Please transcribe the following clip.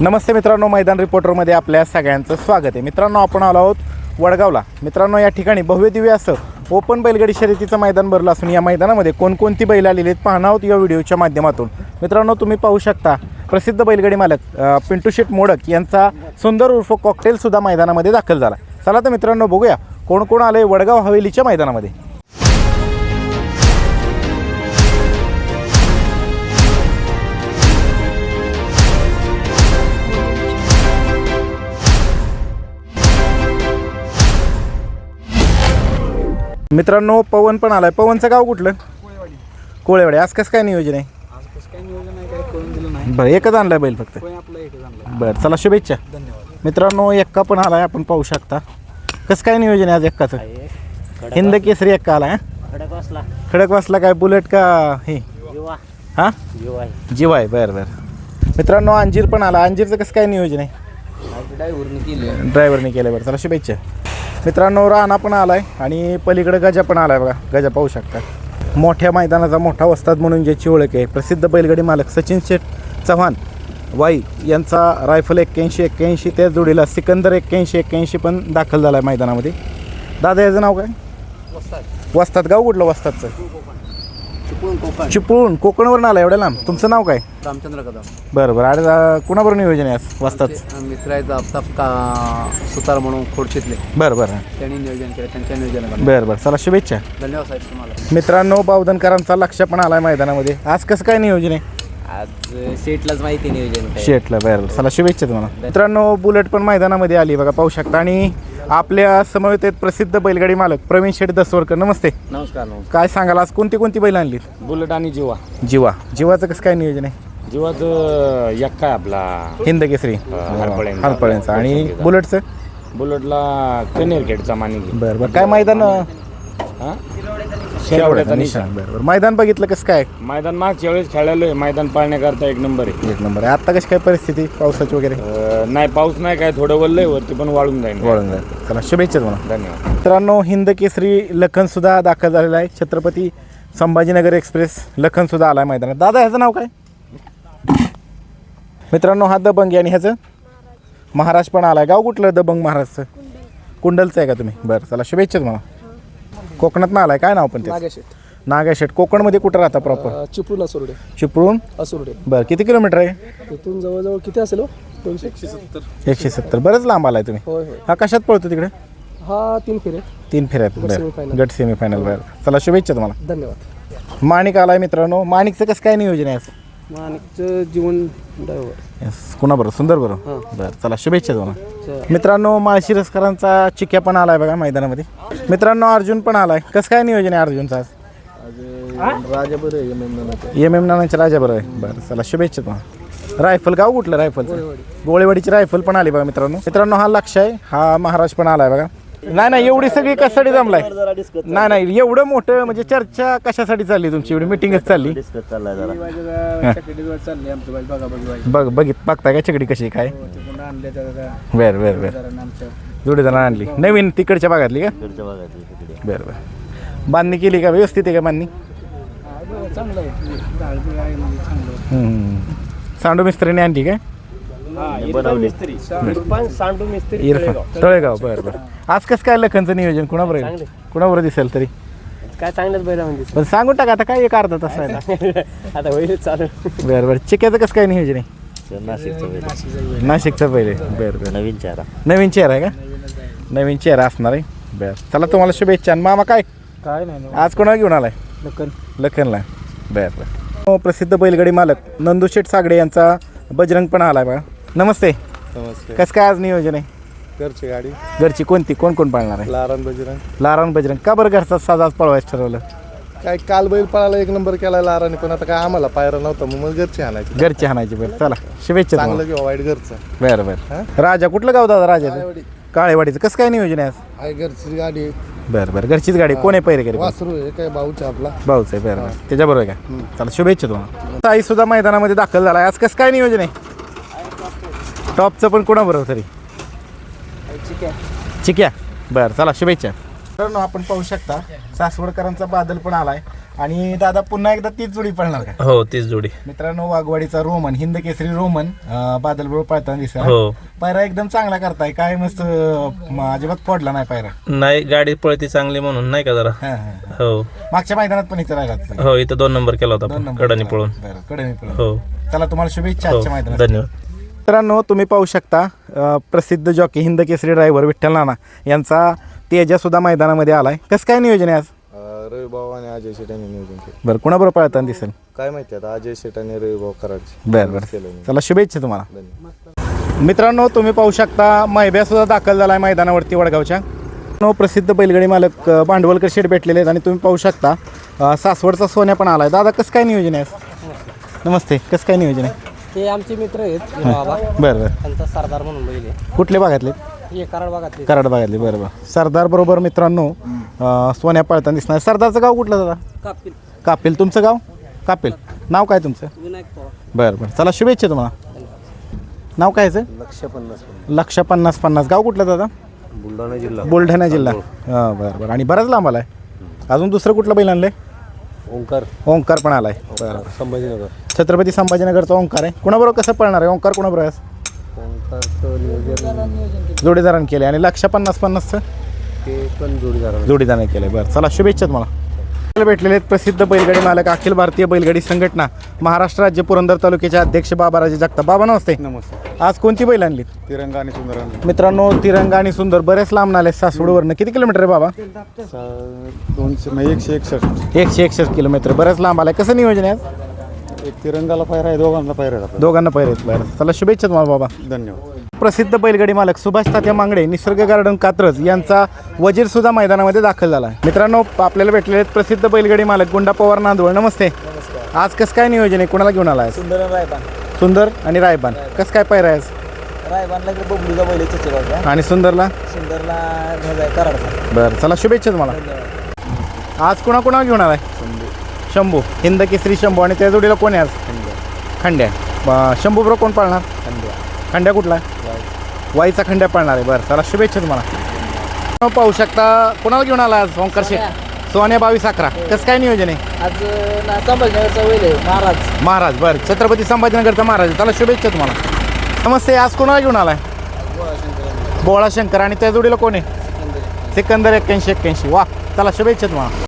नमस्ते मित्रांनो मैदान रिपोर्टरमध्ये आपल्या सगळ्यांचं स्वागत आहे. मित्रांनो आपण आलो आहोत वडगावला. मित्रांनो या ठिकाणी भव्यदिव्य असं ओपन बैलगाडी शर्यतीचं मैदान भरलं असून या मैदानामध्ये कोणकोणती बैल आलेली आहेत पाहणार आहोत या व्हिडिओच्या माध्यमातून. मित्रांनो तुम्ही पाहू शकता प्रसिद्ध बैलगाडी मालक पिंटू शेट मोडक यांचा सुंदर उर्फ कॉकटेलसुद्धा मैदानामध्ये दाखल झाला. चला तर मित्रांनो बघूया कोण कोण आलं आहे वडगाव हवेलीच्या मैदानामध्ये. मित्रांनो पवन पण आलाय. पवनचं गाव कुठलं? कोळेवाडी. आज कसं काय नियोजन आहे? आज कसं काय नियोजन आहे काय कळून दिलं नाही. बरं एकच आणलाय बैल फक्त. पण आपलं एकच आणलं बरं चला शुभेच्छा. धन्यवाद. मित्रांनो एक्का पण आलाय आपण पाहू शकता. कसं काय नियोजन आहे आज एक्काचं? हिंद केसरी एक्का आलाय हं? खडक वाचला खडक वासला काय बुलेट का हे? युवा. हां? युवा आहे. जीव आहे बरं बरं. मित्रांनो अंजीर पण आला अंजीरचं कसं काय नियोजन आहे? ड्रायव्हरने केलं ड्रायव्हरने केलं बरं चला शुभेच्छा. मित्रांनो राणा पण आलाय आणि पलीकडे गजा पण आलाय बघा. गजा पाहू शकता. मोठ्या मैदानाचा मोठा वस्ताद म्हणून ज्याची ओळख आहे प्रसिद्ध बैलगाडी मालक सचिन शेठ चव्हाण. वाई यांचा रायफल एक्क्याऐंशी एक्क्याऐंशी त्या जोडीला सिकंदर एक्क्याऐंशी एक्क्याऐंशी पण दाखल झाला आहे मैदानामध्ये. दादा याचं नाव काय? वस्ताद. गाव कुठलं वस्तादचं? चिपळूण कोकण. चिपळूण कोकणवरून आला एवढ्या लांब. तुमचं नाव काय? रामचंद्र कदम. बरं बरं. आणि अं, कुणाबरोबर नियोजन आहे आज? वस्तादचं मित्र आहेत आफताब का सुतार म्हणून खोडशीतले बरं बरं. त्यांनी नियोजन केलं त्यांच्या नियोजनाकडे बरं बरं. चला शुभेच्छा. धन्यवाद साहेब तुम्हाला. मित्रांनो बावधनकरांचा लक्ष पण आलाय मैदानामध्ये. आज कसं काय नियोजन आहे? आज सेटलाच माहिती नियोजन शेटला बरं बरं. चला शुभेच्छा तुम्हाला. मित्रांनो बुलेट पण मैदानामध्ये आली. बघा पाहू शकता. आणि आपल्या समवेत आहेत प्रसिद्ध बैलगाडी मालक प्रवीण शेठ दसवरकर नमस्ते. नमस्कार नमस्कार. काय सांगाल आज कोणती कोणती बैल आणली बुलेट आणि जिवा. जीवा. जीवाचं कसं काय नियोजन आहे? जिवाचं यक्का आहे आपला हिंद केसरी. हरपळ्यांचा. हरपळ्यांचा. आणि बुलेटचं? बुलेटला कनेरखेडचा मानिक बरं बरं. काय मैदान हा? शेवड्याचा निशाण. बरं बरं. मैदान बघितलं कसं काय? मैदान मागच्या वेळेस खेळायलो आहे मैदान पाळण्याकरता एक नंबर आहे. एक नंबर आहे. आता कशी काय परिस्थिती पावसाची वगैरे? अं, नाही पाऊस नाही काय थोडं वल्लय वरती पण वाळून जाईल. वळून जाईल. चला शुभेच्छा तुम्हाला. धन्यवाद. मित्रांनो हिंद केसरी लखन सुद्धा दाखल झालेला आहे. छत्रपती संभाजीनगर एक्सप्रेस लखन सुद्धा आलाय मैदानात. दादा ह्याचं नाव काय? मित्रांनो हा दबंग आहे आणि ह्याचं? महाराज पण आलाय. गाव कुठलं दबंग महाराजचं? कुंडलचं आहे का तुम्ही? बरं चला शुभेच्छा तुम्हाला. कोकणात ना आलाय. काय नाव पण ते नागेशेट. नागाशेट. कोकणमध्ये कुठं राहता प्रॉपर चिपळूण असुर्डे चिपळूण? असुर्डे. बरं किती किलोमीटर आहे? इथून जवळजवळ किती असेल हो? दोनशे? एकशे सत्तर. एकशे सत्तर बरंच लांब आलाय तुम्ही. होय होय. हा कशात पळतो तिकडे? हा तीन फेरे तीन फेऱ्यात. बरं. semi-final. गट सेमीफायनल बरं. चला शुभेच्छा तुम्हाला. धन्यवाद. माणिक आलाय मित्रांनो. माणिकचं कसं काय नियोजन आहे आज? माणिकचं जीवन ड्रायव्हर येस कुणाबरोबर? सुंदर बरोबर हां. बरं चला शुभेच्छा तुम्हाला. मित्रांनो माळशिरसकरांचा चिक्या पण आलाय बघा मैदानामध्ये. मित्रांनो अर्जुन पण आलाय. कसं काय नियोजन आहे अर्जुनचं आज? राजा बरं एम एम नानाच्या राजा बरोबर आहे. बरं चला शुभेच्छा तुम्हाला. रायफल गाव कुठलं रायफलचं? गोळेवाडीची रायफल पण आली बघा मित्रांनो. मित्रांनो हा लक्ष आहे. हा महाराज पण आलाय बघा. नाही नाही एवढी सगळी कशासाठी जमलाय? नाही नाही एवढं मोठं म्हणजे चर्चा कशासाठी चालली तुमची? एवढी मिटिंगच चालली? चालली आमचं बाई बघा बघा बाई बघ बघित बघताय का चकडी कशी आहे काय? तिकडून आणले त्या बर बर बर. आमच्या जोडीदार आणली. नवीन तिकडच्या भागातली का? बरं बरं. बांधणी केली का? व्यवस्थित आहे का बांधणी? चांगलं आहे झाड बी आहे म्हणजे चांगलं आहे. हम्म. सांडू मिस्त्रीने आणली काय? सांडू मिस्त्री इरफान. तळेगाव. बरं बरं. आज कसं काय लखनचं नियोजन? कुणाबरोबर? आहे? कुणाबरोबर दिसेल तरी? काय चांगलंच बैल म्हणजे पण सांगून टाका आता काय एक अर्धा तास आहे ना. आता होईल चालू. बरं बरं. चिक्याचं कसं काय नियोजन आहे? नाशिकचं पहिले बरं बरं. नवीन चेहरा. नवीन चेहरा आहे का? नवीन चेहरा असणार आहे. बरं. चला तुम्हाला शुभेच्छा. आणि मामा काय? काय नाही ना आज कोणाला घेऊन आलाय? लखन. लखनला. बरं बरं. प्रसिद्ध बैलगाडी मालक नंदुशेठ सागडे यांचा बजरंग पण आलाय बघा. नमस्ते. नमस्ते. कसं काय आज नियोजन आहे? घरची गाडी. घरची कोणती? कोण कोण पाळणार आहे? लारण बजरंग. लारान बजरंग. का बरं घरचा साज आज पळवायचं ठरवलं? काय काल बैल पळाला एक नंबर केला लाराने पण आता काय आम्हाला पायरा नव्हता मग मग घरची आणायची. घरची हाणायची बरं चला शुभेच्छा चांगलं तुम्हाला किंवा वाईट घरचं. बरं बरं. राजा कुठलं गाव दादा राजाचं काळेवाडीचं. कसं काय नियोजन आहे आज? आहे घरची गाडी. बरं बरं. घरचीच गाडी. कोण आहे करी वासरू आहे काय भाऊचा आपला. भाऊच आहे. बरं बरं. त्याच्याबरोबर आहे का? चला शुभेच्छा तुम्हाला. ताई सुद्धा मैदानामध्ये दाखल झाला आज कसं काय नियोजन आहे? टॉपचं पण कोणाबरोबर तरी? चिक्या. बरं चला शुभेच्छा. मित्रांनो आपण पाहू शकता सासवडकरांचा बादल पण आलाय. आणि दादा पुन्हा एकदा तीच जोडी पळणार का? हो तीच जोडी. मित्रांनो वाघवाडीचा रोमन हिंद केसरी रोमन अं, बादलबरोबर पळताना दिसला हो. पायरा एकदम चांगला करताय. काय मस्त अं, म- अजिबात पडला नाही पायरा. नाही गाडी पळती चांगली म्हणून नाही का जरा? हा, हा. हो. मागच्या मैदानात पण इथं राहिला हो इथं दोन नंबर केला होता दोन आपण नंबर कडानी पळून. बरं कडे पळून. हो. चला तुम्हाला शुभेच्छा हो आजच्या मैदानात धन्यवाद. मित्रांनो तुम्ही पाहू शकता प्रसिद्ध जॉकी हिंद केसरी ड्रायव्हर विठ्ठल नाना यांचा तेजा सुद्धा मैदानामध्ये आलाय. कसं काय नियोजन आहे आज? रवी भाऊ आणि अजय शेट यांनी नियोजन केलं. बरं कुणाबरोबर पळताना दिसेल? काय माहिती आता अजय शेट आणि रवी भाऊ कराडचे. बरं बरं. चला शुभेच्छा तुम्हाला. मित्रांनो तुम्ही पाहू शकता मैब्या सुद्धा दाखल झाला आहे मैदानावरती वडगावच्या. नो प्रसिद्ध बैलगाडी मालक अ, भांडवलकर शेठ भेटलेले आहेत आणि तुम्ही पाहू शकता अ, सासवडचा सोन्या पण आलाय. दादा कसं काय नियोजन आहे आज? नमस्ते कसं काय नियोजन आहे? ते आमचे मित्र आहेत हे. बाबा. बरं बरं. त्यांचा सरदार म्हणून आहे. कुठले भागातले? हे कराड भागातले. कराड भागातले बरं बरं. सरदार बरोबर मित्रांनो अ, सोन्या पळताना दिसणार. सरदारचं गाव कुठलं दादा? कापिल. कापेल. तुमचं गाव? कापेल. नाव काय तुमचं? विनायक पवार. बरं बरं. चला शुभेच्छा तुम्हाला. नाव काय याचं? लक्ष पन्नास लक्ष पन्नास पन्नास. गाव कुठलं दादा? बुलढाणा जिल्हा. बुलढाणा जिल्हा. हां बरं बरं. आणि बराच लांब आलाय. अजून दुसरं कुठलं बैल आणलंय? ओंकार. ओंकार पण आलाय. बरं. संभाजीनगर. छत्रपती संभाजीनगरचा ओंकार आहे. कुणाबरोबर कसं पळणार आहे? ओंकार कुणाबरोबर आहे ओंकारचं नियोजन जोडीदारानं केले आणि लक्ष पन्नास पन्नासचं? ते पण जोडीदार जोडीदाराने केलं बरं चला शुभेच्छा तुम्हाला. आपल्याला भेटलेले आहेत प्रसिद्ध बैलगाडी मालक अखिल भारतीय बैलगाडी संघटना महाराष्ट्र राज्य पुरंदर तालुक्याचे अध्यक्ष बाबाराजे जगताप. बाबा नमस्ते. नमस्ते. आज कोणती बैल आणली? तिरंगा आणि सुंदर मित्रांनो तिरंगा आणि सुंदर बरेच लांब आले सासवडवरनं. किती किलोमीटर आहे बाबा? दोनशे म्हणजे एकशे एकसष्ट. एकशे एकसष्ट किलोमीटर. बरेच लांब आलाय कसं नियोजन आहे आज? एक तिरंगाला पायरा आहे दोघांना पायरा आहे आपल्याला. दोघांना पहिले बरं. चला शुभेच्छा तुम्हाला बाबा. धन्यवाद. प्रसिद्ध बैलगाडी मालक सुभाष तात्या मांगडे निसर्ग गार्डन कात्रज यांचा वजीर सुद्धा मैदानामध्ये दाखल झाला आहे. मित्रांनो आपल्याला भेटलेले आहेत प्रसिद्ध बैलगाडी मालक गुंडा पवार नांदवळ. नमस्ते. आज कसं काय नियोजन आहे? कुणाला घेऊन आला आहे? सुंदर रायबान. सुंदर आणि रायबान. कसं काय पायरा आहे? रायबानला इकडे बबलूचा बैल आहे चचेगावचा आणि सुंदरला? सुंदरला कराडचा. बरं चला शुभेच्छा तुम्हाला. आज कुणा कुणा घेऊन आलाय? शंभू. हिंद केसरी शंभू आणि त्या जोडीला कोण आहे आज? खंड्या. शंभू बरोबर कोण पाळणार? खंड्या. कुठला? वाईचा खंड्या पाळणार आहे. बरं चला शुभेच्छा तुम्हाला. पाहू शकता कोणाला घेऊन आला आज ओंकार शेख सोन्या. बावीस अकरा. कसं काय नियोजन आहे? आज संभाजीनगरचा बैल आहे महाराज. महाराज बरं. छत्रपती संभाजीनगरचा महाराज आहे. चला शुभेच्छा तुम्हाला. नमस्ते आज कोणाला घेऊन आलाय? बोळा शंकर आणि त्या जोडीला कोण आहे? सिकंदर एक्क्याऐंशी एक्क्याऐंशी. वा चला शुभेच्छा तुम्हाला.